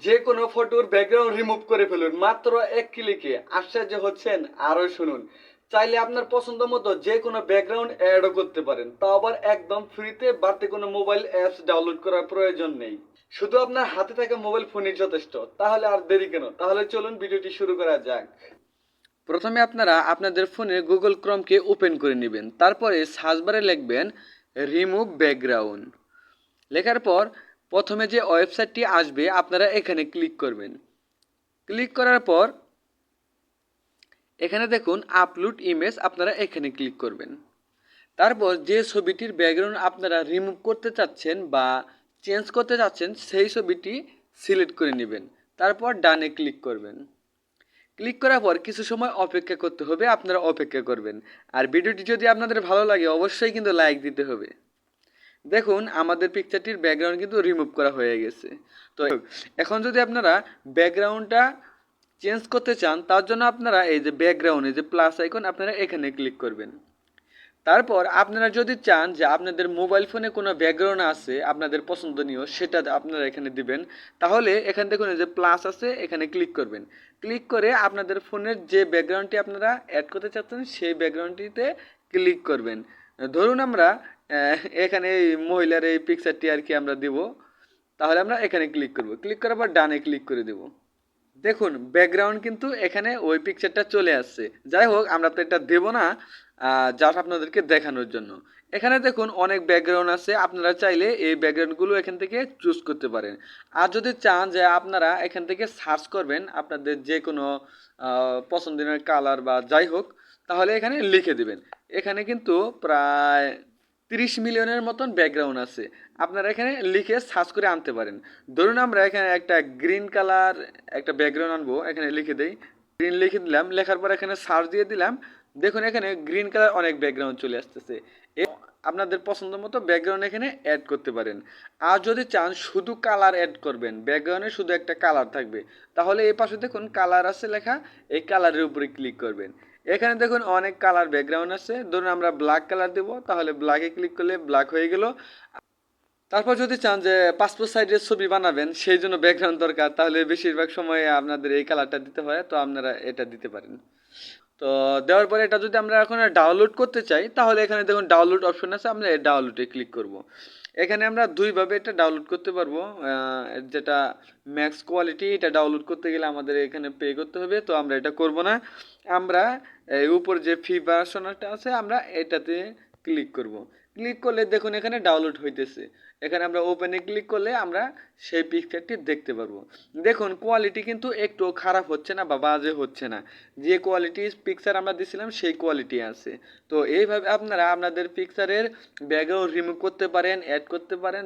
যে কোনো ফটোর ব্যাকগ্রাউন্ড রিমুভ করে ফেলুন, মাত্র এক ক্লিকে আশ্চর্য হচ্ছেন, আরও শুনুন। চাইলে আপনার পছন্দ মতো যে কোনো ব্যাকগ্রাউন্ড অ্যাডও করতে পারেন। তাও আবার একদম ফ্রিতে বাড়তি কোনো মোবাইল অ্যাপস ডাউনলোড করার প্রয়োজন নেই। শুধু আপনার হাতে থাকা মোবাইল ফোনই যথেষ্ট। তাহলে আর দেরি কেন? তাহলে চলুন ভিডিওটি শুরু করা যাক। প্রথমে আপনারা আপনাদের ফোনে গুগল ক্রমকে ওপেন করে নেবেন। তারপরে সার্চ বারে লিখবেন রিমুভ ব্যাকগ্রাউন্ড লেখার পর প্রথমে যে ওয়েবসাইটটি আসবে, আপনারা এখানে ক্লিক করবেন। ক্লিক করার পর এখানে দেখুন, আপলোড ইমেজ আপনারা এখানে ক্লিক করবেন। তারপর যে ছবিটির ব্যাকগ্রাউন্ড আপনারা রিমুভ করতে চাচ্ছেন বা চেঞ্জ করতে চাচ্ছেন, সেই ছবিটি সিলেক্ট করে নেবেন। তারপর ডানে ক্লিক করবেন। ক্লিক করার পর কিছু সময় অপেক্ষা করতে হবে, আপনারা অপেক্ষা করবেন। আর ভিডিওটি যদি আপনাদের ভালো লাগে, অবশ্যই কিন্তু লাইক দিতে হবে। দেখুন, আমাদের পিকচারটির ব্যাকগ্রাউন্ড কিন্তু রিমুভ করা হয়ে গেছে। তো এখন যদি আপনারা ব্যাকগ্রাউন্ডটা চেঞ্জ করতে চান, তার জন্য আপনারা এই যে ব্যাকগ্রাউন্ডে যে প্লাস আইকন আপনারা এখানে ক্লিক করবেন। তারপর আপনারা যদি চান যে আপনাদের মোবাইল ফোনে কোনো ব্যাকগ্রাউন্ড আছে, আপনাদের পছন্দনীয়, সেটা আপনারা এখানে দিবেন। তাহলে এখান এই যে প্লাস আছে, এখানে ক্লিক করবেন। ক্লিক করে আপনাদের ফোনের যে ব্যাকগ্রাউন্ডটি আপনারা অ্যাড করতে চাচ্ছেন, সেই ব্যাকগ্রাউন্ডটিতে ক্লিক করবেন। ধরুন আমরা এখানে এই মহিলার এই পিকচারটি আর কি আমরা দিব। তাহলে আমরা এখানে ক্লিক করব। ক্লিক করার পর ডানে ক্লিক করে দেব। দেখুন ব্যাকগ্রাউন্ড কিন্তু এখানে ওই পিকচারটা চলে আসছে। যাই হোক, আমরা তো এটা দেবো না জাস্ট আপনাদেরকে দেখানোর জন্য। এখানে দেখুন, অনেক ব্যাকগ্রাউন্ড আছে। আপনারা চাইলে এই ব্যাকগ্রাউন্ডগুলো এখান থেকে চুজ করতে পারেন। আর যদি চান যে আপনারা এখান থেকে সার্চ করবেন আপনাদের যে কোনো পছন্দের কালার বা যাই হোক, তাহলে এখানে লিখে দিবেন। এখানে কিন্তু প্রায় তিরিশ মিলিয়নের মতন ব্যাকগ্রাউন্ড আছে। আপনারা এখানে লিখে সার্চ করে আনতে পারেন। ধরুন আমরা এখানে একটা গ্রিন কালার একটা ব্যাকগ্রাউন্ড আনব, এখানে লিখে দেই। গ্রিন লিখে দিলাম, লেখার পর এখানে সার্চ দিয়ে দিলাম। দেখুন এখানে গ্রিন কালার অনেক ব্যাকগ্রাউন্ড চলে আসতেছে। আপনাদের পছন্দ মতো ব্যাকগ্রাউন্ড এখানে অ্যাড করতে পারেন। আর যদি চান শুধু কালার অ্যাড করবেন ব্যাকগ্রাউন্ডে শুধু একটা কালার থাকবে, তাহলে এই পাশে দেখুন কালার আছে লেখা, এই কালারের উপরে ক্লিক করবেন। এখানে দেখুন অনেক কালার ব্যাকগ্রাউন্ড আছে। ধরুন আমরা ব্ল্যাক কালার দেব, তাহলে ব্ল্যাকে ক্লিক করলে ব্ল্যাক হয়ে গেল। তারপর যদি চান যে পাসপোর্ট সাইজের ছবি বানাবেন, সেই জন্য ব্যাকগ্রাউন্ড দরকার। তাহলে বেশিরভাগ সময় আপনাদের এই কালারটা দিতে হয়, তো আপনারা এটা দিতে পারেন। তো দেওয়ার পরে এটা যদি আমরা এখন ডাউনলোড করতে চাই, তাহলে এখানে দেখুন ডাউনলোড অপশন আছে, আমরা ডাউনলোডে ক্লিক করব। এখানে আমরা দুইভাবে এটা ডাউনলোড করতে পারব। যেটা ম্যাক্স কোয়ালিটি এটা ডাউনলোড করতে গেলে আমাদের এখানে পে করতে হবে, তো আমরা এটা করব না। আমরা উপর যে ফি ভার্সনটা আছে, আমরা এটাতে ক্লিক করব। ক্লিক করলে দেখুন এখানে ডাউনলোড হইতেছে। এখানে আমরা ওপেনে ক্লিক করলে আমরা সেই পিকচারটি দেখতে পারব। দেখুন কোয়ালিটি কিন্তু একটু খারাপ হচ্ছে না বা বাজে হচ্ছে না। যে কোয়ালিটি পিকচার আমরা দিছিলাম, সেই কোয়ালিটি আছে। তো এইভাবে আপনারা আপনাদের পিকচারের ব্যাগেও রিমুভ করতে পারেন অ্যাড করতে পারেন